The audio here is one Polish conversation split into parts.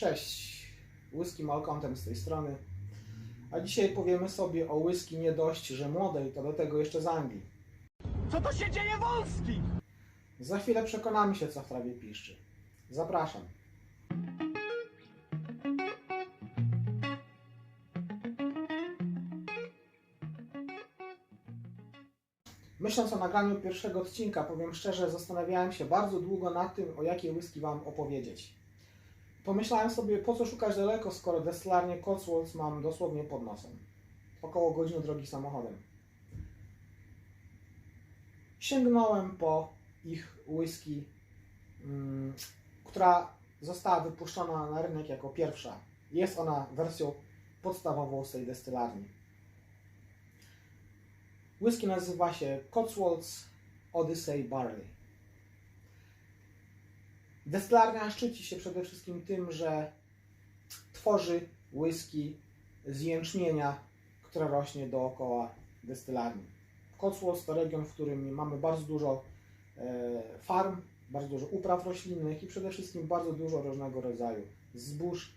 Cześć, Whisky Malcontem z tej strony. A dzisiaj powiemy sobie o whisky nie dość, że młodej, to do tego jeszcze z Anglii. Co to się dzieje Wolski? Za chwilę przekonamy się, co w trawie piszczy. Zapraszam. Myśląc o nagraniu pierwszego odcinka, powiem szczerze, zastanawiałem się bardzo długo nad tym, o jakiej whisky Wam opowiedzieć. Pomyślałem sobie, po co szukać daleko, skoro destylarnię Cotswolds mam dosłownie pod nosem. Około godziny drogi samochodem. Sięgnąłem po ich whisky, mm, która została wypuszczona na rynek jako pierwsza. Jest ona wersją podstawową z tej destylarni. Whisky nazywa się Cotswolds Odyssey Barley. Destylarnia szczyci się przede wszystkim tym, że tworzy whisky z jęczmienia, które rośnie dookoła destylarni. Cotswolds to region, w którym mamy bardzo dużo e, farm, bardzo dużo upraw roślinnych i przede wszystkim bardzo dużo różnego rodzaju zbóż.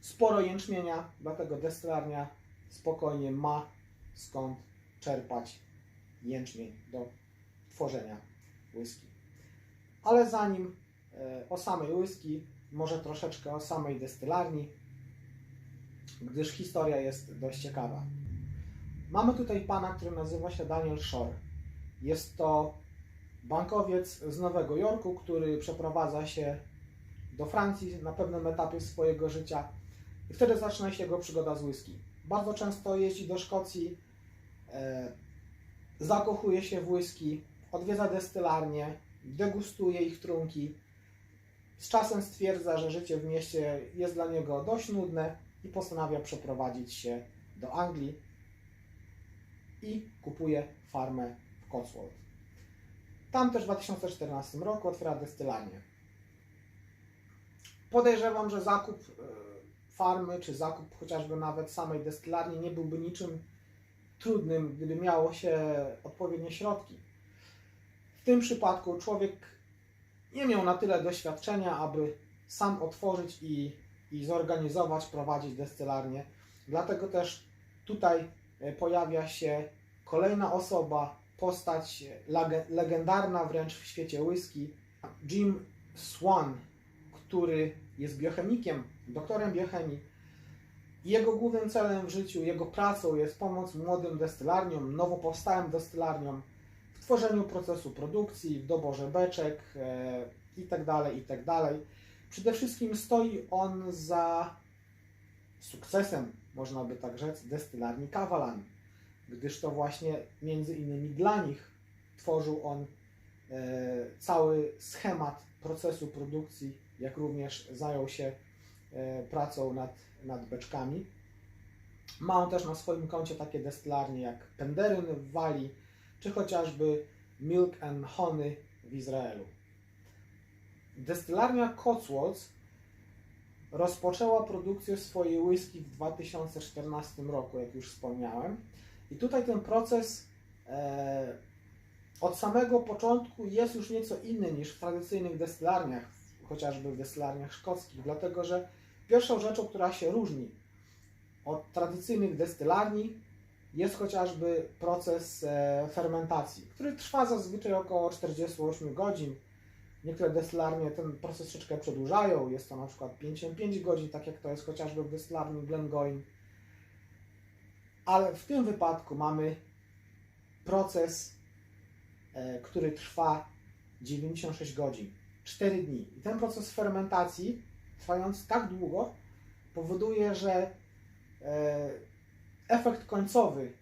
Sporo jęczmienia, dlatego destylarnia spokojnie ma skąd czerpać jęczmień do tworzenia whisky. Ale zanim e, o samej whisky, może troszeczkę o samej destylarni, gdyż historia jest dość ciekawa. Mamy tutaj pana, który nazywa się Daniel Shore. Jest to bankowiec z Nowego Jorku, który przeprowadza się do Francji na pewnym etapie swojego życia i wtedy zaczyna się jego przygoda z whisky. Bardzo często jeździ do Szkocji, e, zakochuje się w whisky, odwiedza destylarnie, degustuje ich trunki. Z czasem stwierdza, że życie w mieście jest dla niego dość nudne i postanawia przeprowadzić się do Anglii i kupuje farmę w Cotswold. Tam też w 2014 roku otwiera destylanię. Podejrzewam, że zakup e, farmy, czy zakup chociażby nawet samej destylarni nie byłby niczym trudnym, gdyby miało się odpowiednie środki. W tym przypadku człowiek nie miał na tyle doświadczenia, aby sam otworzyć i, i zorganizować, prowadzić destylarnię. Dlatego też tutaj e, pojawia się kolejna osoba, postać lege- legendarna wręcz w świecie whisky, Jim Swan, który jest biochemikiem, doktorem biochemii. Jego głównym celem w życiu, jego pracą jest pomoc młodym destylarniom, nowo powstałym destylarniom tworzeniu procesu produkcji, w doborze beczek e, itd., itd. Przede wszystkim stoi on za sukcesem, można by tak rzec, destylarni Kawalan, gdyż to właśnie między innymi dla nich tworzył on e, cały schemat procesu produkcji, jak również zajął się e, pracą nad, nad beczkami. Ma on też na swoim koncie takie destylarnie jak Penderyn w Walii, czy chociażby Milk and Honey w Izraelu. Destylarnia Cotswolds rozpoczęła produkcję swojej whisky w 2014 roku, jak już wspomniałem. I tutaj ten proces e, od samego początku jest już nieco inny niż w tradycyjnych destylarniach, chociażby w destylarniach szkockich, dlatego że pierwszą rzeczą, która się różni od tradycyjnych destylarni, jest chociażby proces e, fermentacji, który trwa zazwyczaj około 48 godzin. Niektóre destylarnie ten proces troszeczkę przedłużają, jest to na przykład 55 godzin, tak jak to jest chociażby w destylarni Glengoyne. Ale w tym wypadku mamy proces, e, który trwa 96 godzin, 4 dni. I ten proces fermentacji, trwając tak długo, powoduje, że e, efekt końcowy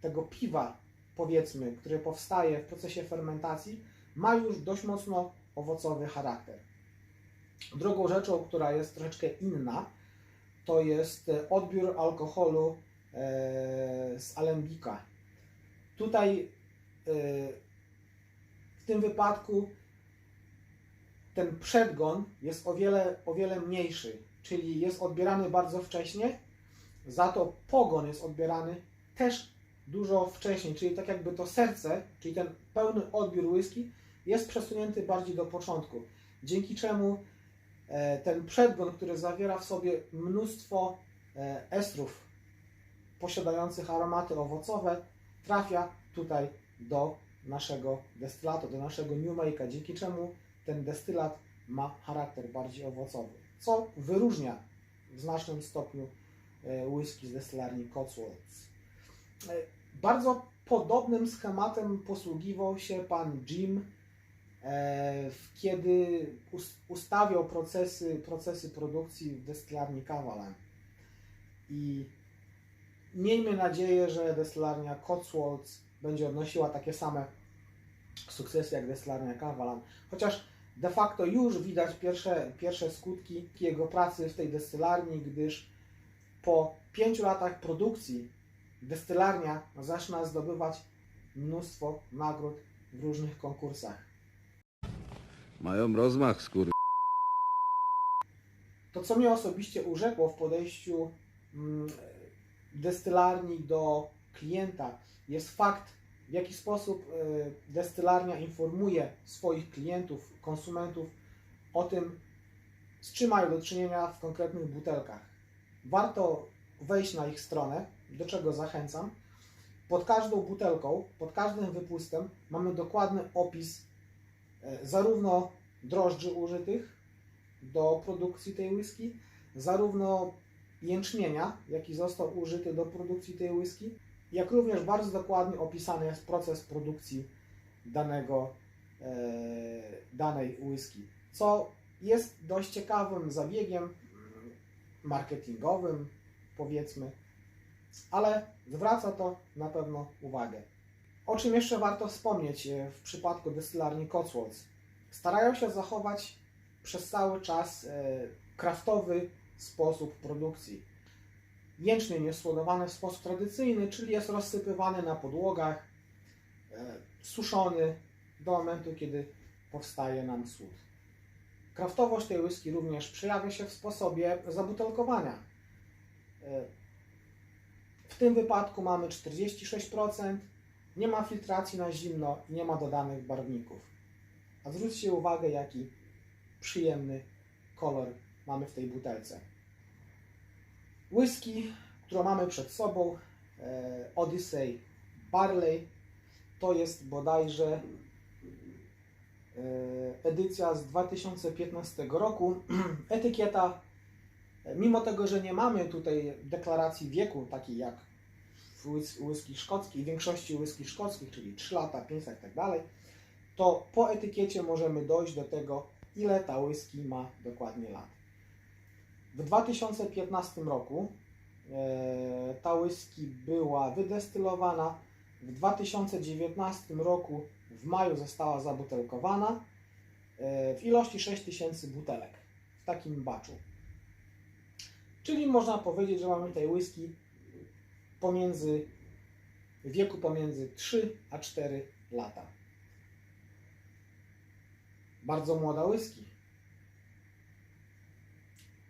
tego piwa, powiedzmy, które powstaje w procesie fermentacji, ma już dość mocno owocowy charakter. Drugą rzeczą, która jest troszeczkę inna, to jest e, odbiór alkoholu e, z alembika. Tutaj e, w tym wypadku ten przedgon jest o wiele, o wiele mniejszy, czyli jest odbierany bardzo wcześnie, za to pogon jest odbierany też dużo wcześniej, czyli tak jakby to serce, czyli ten pełny odbiór whisky jest przesunięty bardziej do początku, dzięki czemu e, ten przedgon, który zawiera w sobie mnóstwo e, estrów posiadających aromaty owocowe, trafia tutaj do naszego destylatu, do naszego New Make'a, dzięki czemu ten destylat ma charakter bardziej owocowy, co wyróżnia w znacznym stopniu whisky z destylarni Cotswolds. E, Bardzo podobnym schematem posługiwał się pan Jim, e, kiedy us- ustawiał procesy, procesy produkcji w destylarni Kavalan. I miejmy nadzieję, że destylarnia Cotswolds będzie odnosiła takie same sukcesy jak destylarnia Kavalan. Chociaż de facto już widać pierwsze, pierwsze skutki jego pracy w tej destylarni, gdyż po pięciu latach produkcji destylarnia zaczyna zdobywać mnóstwo nagród w różnych konkursach. Mają rozmach, skur... To, co mnie osobiście urzekło w podejściu mm, destylarni do klienta, jest fakt, w jaki sposób e, destylarnia informuje swoich klientów, konsumentów o tym, z czym mają do czynienia w konkretnych butelkach. Warto wejść na ich stronę, do czego zachęcam. Pod każdą butelką, pod każdym wypustem mamy dokładny opis e, zarówno drożdży użytych, do produkcji tej whisky, zarówno jęczmienia, jaki został użyty do produkcji tej whisky, jak również bardzo dokładnie opisany jest proces produkcji danego, e, danej whisky, co jest dość ciekawym zabiegiem marketingowym, powiedzmy, ale zwraca to na pewno uwagę. O czym jeszcze warto wspomnieć e, w przypadku destylarni Cotswolds? Starają się zachować przez cały czas e, kraftowy sposób produkcji. Jęczmień jest słodowany w sposób tradycyjny, czyli jest rozsypywany na podłogach, e, suszony do momentu, kiedy powstaje nam słód. Kraftowość tej whisky również przejawia się w sposobie zabutelkowania. E, W tym wypadku mamy 46%, nie ma filtracji na zimno i nie ma dodanych barwników. A zwróćcie uwagę, jaki przyjemny kolor mamy w tej butelce. Whisky, którą mamy przed sobą, e, Odyssey Barley, to jest bodajże edycja z 2015 roku. Etykieta, e, mimo tego, że nie mamy tutaj deklaracji wieku, takiej jak w whis- whisky szkockich, w większości whisky szkockich, czyli 3 lata, 5 lat i tak dalej, to po etykiecie możemy dojść do tego, ile ta whisky ma dokładnie lat. W 2015 roku e, ta whisky była wydestylowana. W 2019 roku w maju została zabutelkowana e, w ilości 6000 butelek w takim baczu. Czyli można powiedzieć, że mamy tej whisky pomiędzy wieku pomiędzy 3 a 4 lata. Bardzo młoda whisky.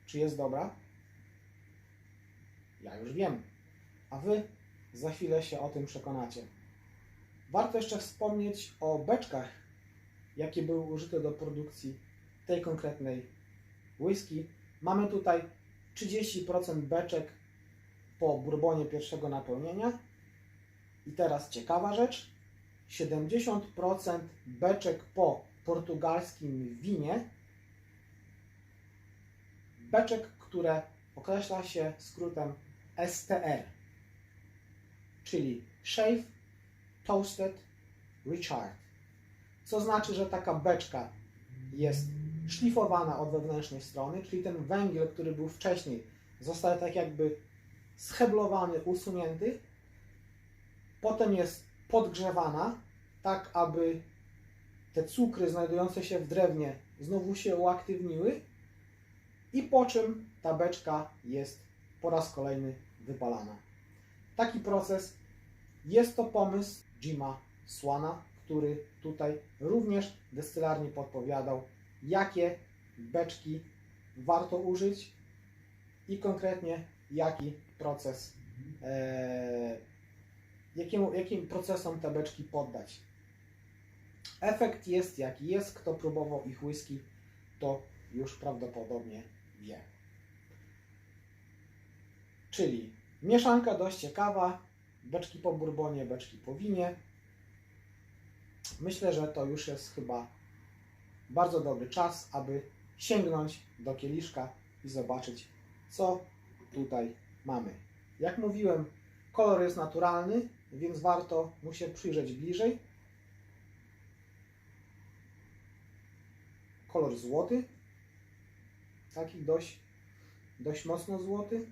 Czy jest dobra? Ja już wiem. A Wy za chwilę się o tym przekonacie. Warto jeszcze wspomnieć o beczkach, jakie były użyte do produkcji tej konkretnej whisky. Mamy tutaj 30% beczek po bourbonie pierwszego napełnienia. I teraz ciekawa rzecz. 70% beczek po portugalskim winie. Beczek, które określa się skrótem STR, czyli Shave Toasted Recharred. Co znaczy, że taka beczka jest szlifowana od wewnętrznej strony, czyli ten węgiel, który był wcześniej, zostaje tak jakby scheblowany, usunięty. Potem jest podgrzewana, tak aby te cukry znajdujące się w drewnie znowu się uaktywniły i po czym ta beczka jest po raz kolejny wypalana. Taki proces jest to pomysł Jima Swana, który tutaj również destylarni podpowiadał, jakie beczki warto użyć i konkretnie jaki proces, e, jakim procesom te beczki poddać. Efekt jest jaki jest. Kto próbował ich whisky, to już prawdopodobnie wie. Czyli mieszanka dość ciekawa, beczki po bourbonie, beczki po winie. Myślę, że to już jest chyba bardzo dobry czas, aby sięgnąć do kieliszka i zobaczyć, co tutaj mamy. Jak mówiłem, kolor jest naturalny, więc warto mu się przyjrzeć bliżej. Kolor złoty, taki dość, dość mocno złoty.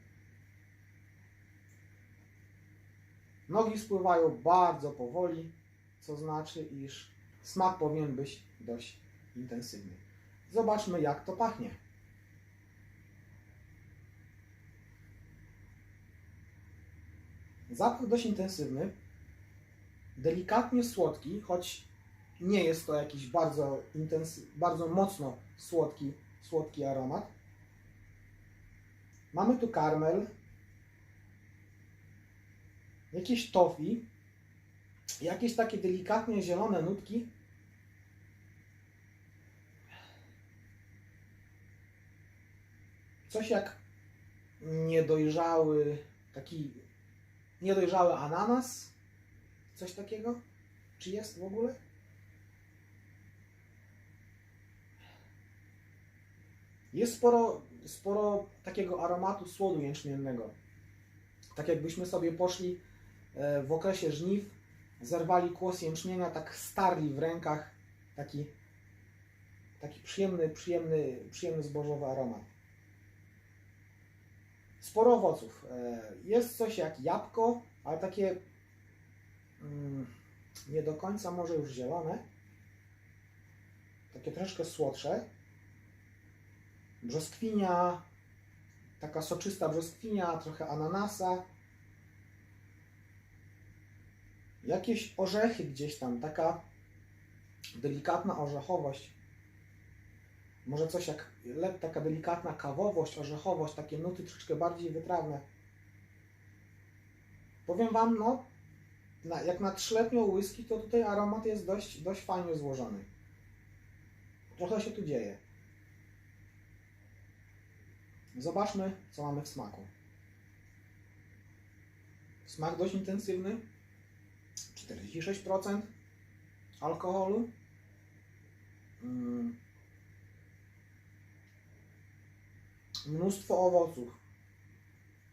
Nogi spływają bardzo powoli, co znaczy, iż smak powinien być dość intensywny. Zobaczmy, jak to pachnie. Zapach dość intensywny, delikatnie słodki, choć nie jest to jakiś bardzo, intensy- bardzo mocno słodki, słodki aromat. Mamy tu karmel, jakieś tofi, jakieś takie delikatnie zielone nutki. Coś jak niedojrzały, taki niedojrzały ananas, coś takiego. Czy jest w ogóle? Jest sporo, sporo takiego aromatu słodu jęczmiennego. Tak jakbyśmy sobie poszli w okresie żniw, zerwali kłos jęczmienia, tak starli w rękach taki, taki przyjemny, przyjemny, przyjemny zbożowy aromat. Sporo owoców. E, Jest coś jak jabłko, ale takie mm, nie do końca może już zielone. Takie troszkę słodsze. Brzoskwinia, taka soczysta brzoskwinia, trochę ananasa. Jakieś orzechy gdzieś tam, taka delikatna orzechowość. Może coś jak taka delikatna kawowość, orzechowość, takie nuty troszeczkę bardziej wytrawne. Powiem Wam, no, na, jak na trzyletnią whisky, to tutaj aromat jest dość, dość fajnie złożony. Trochę się tu dzieje. Zobaczmy, co mamy w smaku. Smak dość intensywny. 46% alkoholu. Mm. Mnóstwo owoców.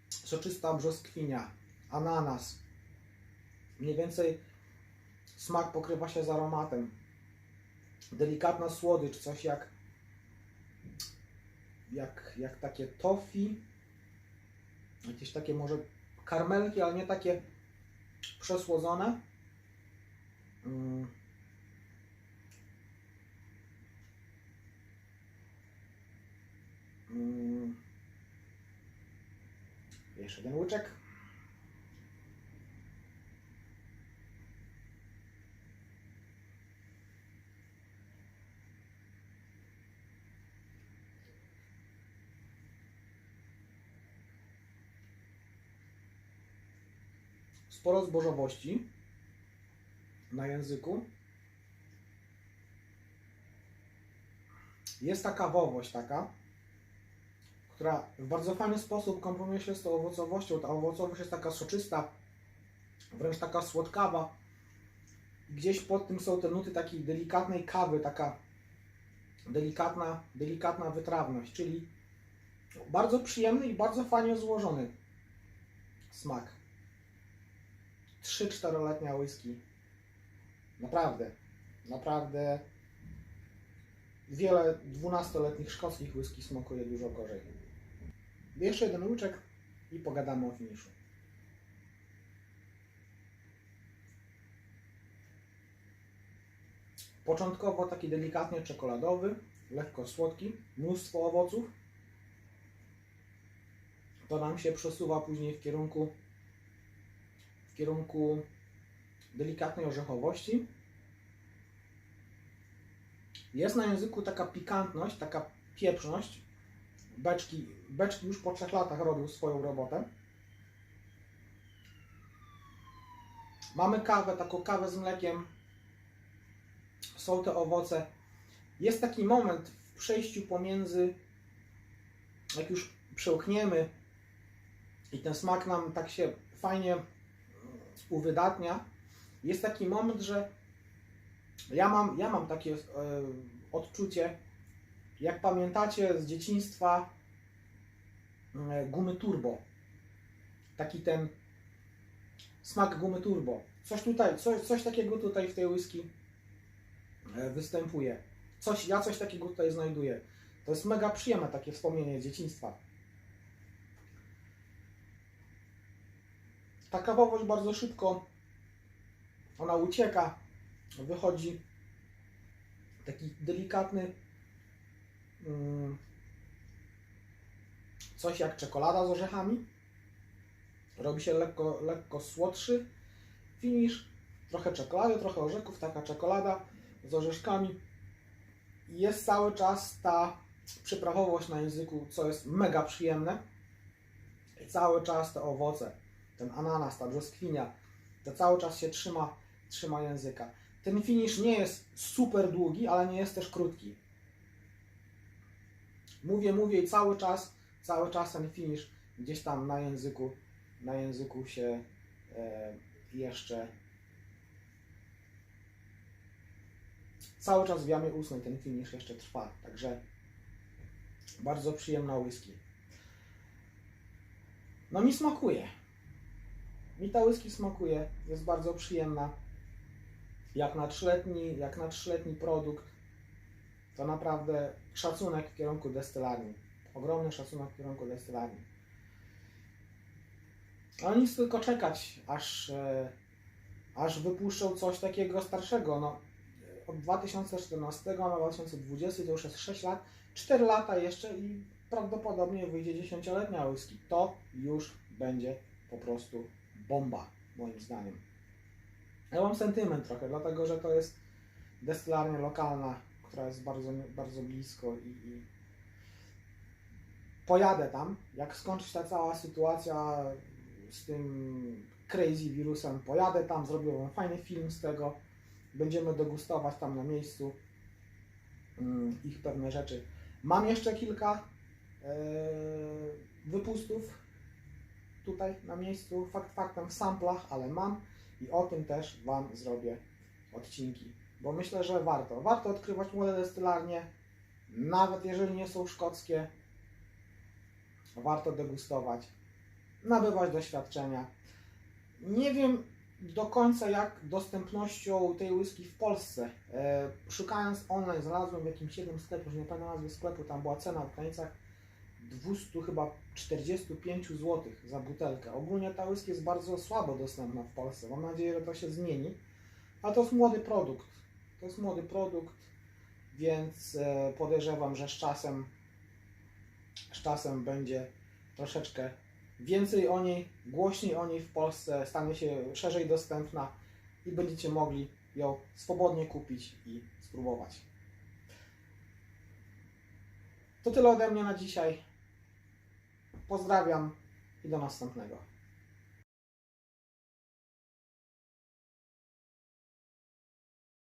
Soczysta brzoskwinia, ananas. Mniej więcej smak pokrywa się z aromatem. Delikatna słodycz, coś jak jak, jak takie tofi, jakieś takie może karmelki, ale nie takie przesłodzone. Mm. Mm. Jeszcze jeden łyczek. sporo zbożowości na języku. Jest ta kawowość taka, która w bardzo fajny sposób komponuje się z tą owocowością. Ta owocowość jest taka soczysta, wręcz taka słodkawa. Gdzieś pod tym są te nuty takiej delikatnej kawy, taka delikatna, delikatna wytrawność, czyli bardzo przyjemny i bardzo fajnie złożony smak. 3-4-letnia whisky. Naprawdę, naprawdę wiele 12-letnich szkockich whisky smakuje dużo gorzej. Jeszcze jeden łyczek i pogadamy o finiszu. Początkowo taki delikatnie czekoladowy, lekko słodki, mnóstwo owoców. To nam się przesuwa później w kierunku w kierunku delikatnej orzechowości. Jest na języku taka pikantność, taka pieprzność. Beczki, beczki już po trzech latach robią swoją robotę. Mamy kawę, taką kawę z mlekiem. Są te owoce. Jest taki moment w przejściu pomiędzy, jak już przełkniemy i ten smak nam tak się fajnie uwydatnia, jest taki moment, że ja mam, ja mam takie e, odczucie, jak pamiętacie z dzieciństwa e, gumy turbo. Taki ten smak gumy turbo. Coś tutaj, coś, coś takiego tutaj w tej whisky e, występuje. Coś, ja coś takiego tutaj znajduję. To jest mega przyjemne takie wspomnienie z dzieciństwa. Ta kawowość bardzo szybko ona ucieka, wychodzi taki delikatny mm, coś jak czekolada z orzechami. Robi się lekko, lekko słodszy finish, trochę czekolady, trochę orzechów, taka czekolada z orzeszkami. Jest cały czas ta przyprawowość na języku, co jest mega przyjemne. I cały czas te owoce, ten ananas, ta brzoskwinia, to cały czas się trzyma, trzyma języka. Ten finish nie jest super długi, ale nie jest też krótki. Mówię, mówię i cały czas, cały czas ten finish gdzieś tam na języku, na języku się e, jeszcze cały czas w jamie ustnej ten finish jeszcze trwa, także bardzo przyjemna whisky. No mi smakuje. Mi ta whisky smakuje, jest bardzo przyjemna. Jak na trzyletni, jak na trzyletni produkt, to naprawdę szacunek w kierunku destylarni. Ogromny szacunek w kierunku destylarni. Ale nic tylko czekać, aż, e, aż wypuszczą coś takiego starszego. No, od 2014 na 2020 to już jest 6 lat, 4 lata jeszcze i prawdopodobnie wyjdzie 10-letnia whisky. To już będzie po prostu bomba, moim zdaniem. Ja mam sentyment trochę, dlatego że to jest destylarnia lokalna, która jest bardzo, bardzo blisko i, i pojadę tam. Jak skończy się ta cała sytuacja z tym crazy wirusem, pojadę tam, zrobię wam fajny film z tego. Będziemy degustować tam na miejscu mm, ich pewne rzeczy. Mam jeszcze kilka e, wypustów tutaj na miejscu, fakt faktem w samplach, ale mam i o tym też Wam zrobię odcinki, bo myślę, że warto. Warto odkrywać młode destylarnie, nawet jeżeli nie są szkockie. Warto degustować, nabywać doświadczenia. Nie wiem do końca jak dostępnością tej whisky w Polsce. E, szukając online znalazłem w jakimś jednym sklepie, już nie pamiętam nazwy sklepu, tam była cena w granicach 200 chyba 45 zł za butelkę. Ogólnie ta whisky jest bardzo słabo dostępna w Polsce. Mam nadzieję, że to się zmieni. A to jest młody produkt. To jest młody produkt, więc e, podejrzewam, że z czasem z czasem będzie troszeczkę więcej o niej, głośniej o niej w Polsce, stanie się szerzej dostępna i będziecie mogli ją swobodnie kupić i spróbować. To tyle ode mnie na dzisiaj. Pozdrawiam i do następnego.